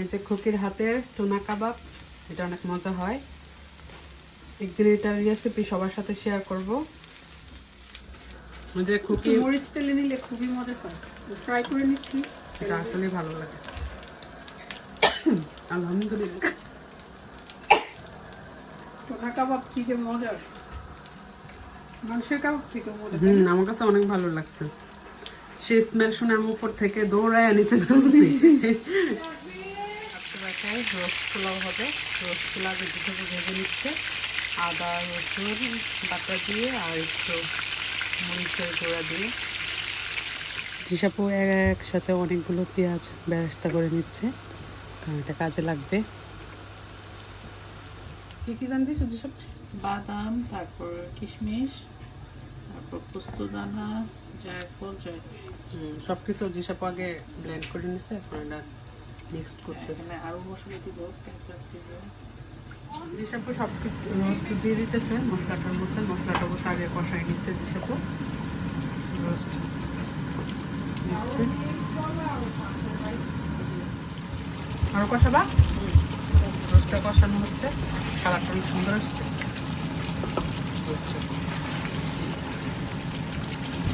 এই যে খুকির হাতের টুনা কাবাব এটা অনেক মজা হয়। একদিন এটার রেসিপি সবার সাথে শেয়ার করব। যে খুকি মরিচ তেলে নিলে খুবই মজা হয়। ফ্রাই করে নিচ্ছি। এটা আসলে ভালো লাগে। আলহামদুলিল্লাহ। টোনা কাবাব কি যে মজার। মাংসের কাবাব থেকে মজা হুম আমার কাছে অনেক ভালো লাগছে। সে স্মেল শুনে আমি উপর থেকে দৌড়ায় নিচে নামছি। রোস্ট পোলাও হবে। রোস্ট পোলাও দুটো ভেজে নিচ্ছে আদা রসুন বাটা দিয়ে আর একটু মরিচের গুঁড়া দিয়ে। হিসাবও একসাথে অনেকগুলো পেঁয়াজ ব্যবস্থা করে নিচ্ছে কারণ এটা কাজে লাগবে। কি কি জানবি যেসব বাদাম তারপর কিশমিশ তারপর পোস্তদানা জায়ফল জয়ত্রী সব কিছু যেসব আগে ব্লেন্ড করে নিছে এখন এটা মিক্স করতেছে। এখানে আরও মশলা দিব কেচাপ দিব। যেসব সব কিছু রোস্ট দিয়ে দিতেছে মশলাটার মধ্যে মশলাটা অবশ্য আগে কষাই নিচ্ছে যেসব রোস্ট দিচ্ছে। আরও কষাবা? রোস্টটা কষানো হচ্ছে কালারটা অনেক সুন্দর আসছে।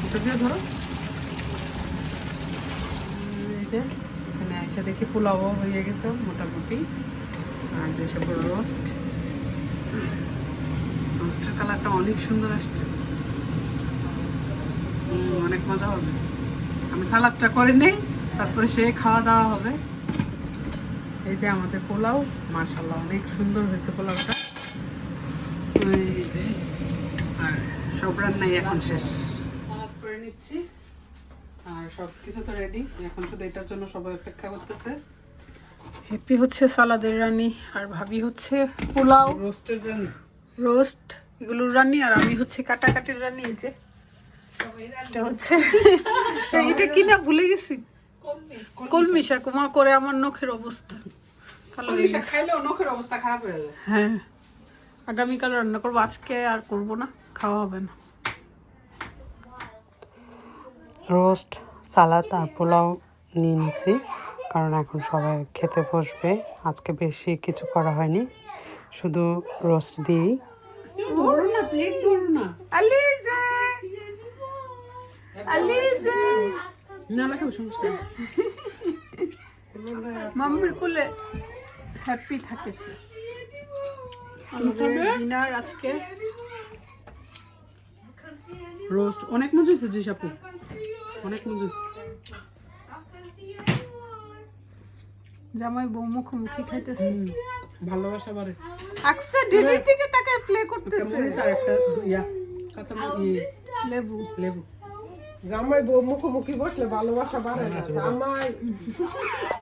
এটা দিয়ে ধরো। এই যে এসে দেখি পোলাও হয়ে গেছে মোটামুটি। আর যেসব রোস্ট রোস্টের কালারটা অনেক সুন্দর আসছে। অনেক মজা হবে। আমি সালাদটা করে নেই, তারপরে সে খাওয়া দাওয়া হবে। এই যে আমাদের পোলাও মার্শাল্লাহ অনেক সুন্দর হয়েছে পোলাওটা। এই যে, আর সব রান্নাই এখন শেষ। সালাদ করে নিচ্ছি। আর সব কিছু তো রেডি এখন শুধু এটার জন্য সবাই অপেক্ষা করতেছে। হ্যাপি হচ্ছে সালাদের রানী আর ভাবি হচ্ছে পোলাও। রোস্টেড রান্না রোস্ট এগুলোর রান্নি আর আমি হচ্ছে কাটাকাটির রান্নি এই যে। এটা হচ্ছে এটা কিনা ভুলে গেছি? কলমি। শাক মা করে আমার নখের অবস্থা। খাইলেও নখের অবস্থা খারাপ হয়ে যায় হ্যাঁ। আগামীকাল রান্না করব আজকে আর করব না খাওয়া হবে না। রোস্ট সালাদ আর পোলাও নিয়ে নিছি। কারণ এখন সবাই খেতে বসবে। আজকে বেশি কিছু করা হয়নি। শুধু রোস্ট দিয়েই। মাম্মির কোলে হ্যাপি থাকে সে। ডিনার আজকে। রোস্ট অনেক মজা হয়েছে জি সাপু অনেক মজা হয়েছে জামাই বউ মুখোমুখি খাইতেছে। ভালোবাসা বাড়ে। আকসা ডিডির দিকে তাকে প্লে করতেছে। আর একটা ইয়া কাঁচা ইয়ে লেবু। লেবু। জামাই বউ মুখোমুখি বসলে ভালোবাসা বাড়ে না। জামাই।